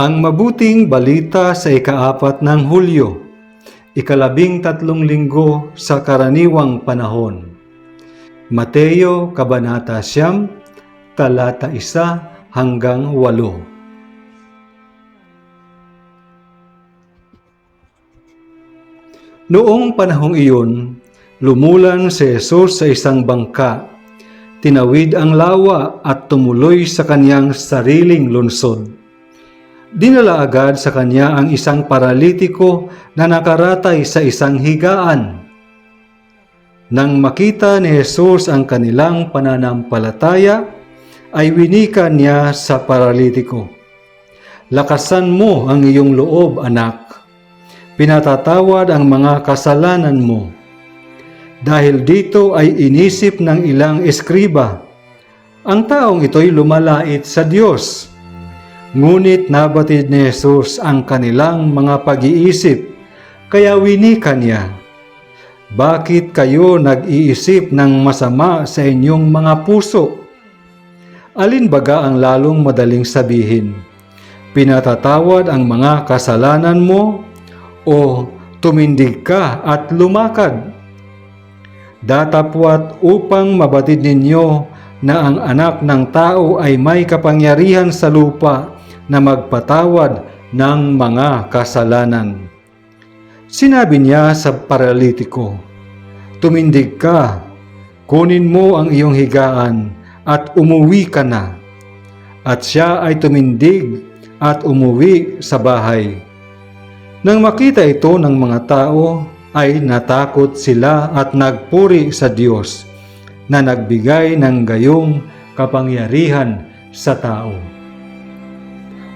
Ang mabuting balita sa ikaapat ng Hulyo, ikalabing tatlong linggo sa karaniwang panahon. Mateo Kabanata Siyam, talata isa hanggang walo. Noong panahong iyon, lumulan si Jesus sa isang bangka, tinawid ang lawa at tumuloy sa kanyang sariling lungsod. Dinala agad sa kanya ang isang paralitiko na nakaratay sa isang higaan. Nang makita ni Jesus ang kanilang pananampalataya, ay winika niya sa paralitiko, Lakasan mo ang iyong loob, anak. Pinatatawad ang mga kasalanan mo. Dahil dito ay inisip ng ilang eskriba, ang taong ito'y lumalait sa Diyos. Ngunit nabatid ni Jesus ang kanilang mga pag-iisip, kaya winika niya, Bakit kayo nag-iisip ng masama sa inyong mga puso? Alin baga ang lalong madaling sabihin? Pinatatawad ang mga kasalanan mo o tumindig ka at lumakad? Datapwat upang mabatid ninyo na ang anak ng tao ay may kapangyarihan sa lupa na magpatawad ng mga kasalanan. Sinabi niya sa paralitiko, Tumindig ka, kunin mo ang iyong higaan at umuwi ka na. At siya ay tumindig at umuwi sa bahay. Nang makita ito ng mga tao, ay natakot sila at nagpuri sa Diyos na nagbigay ng gayong kapangyarihan sa tao.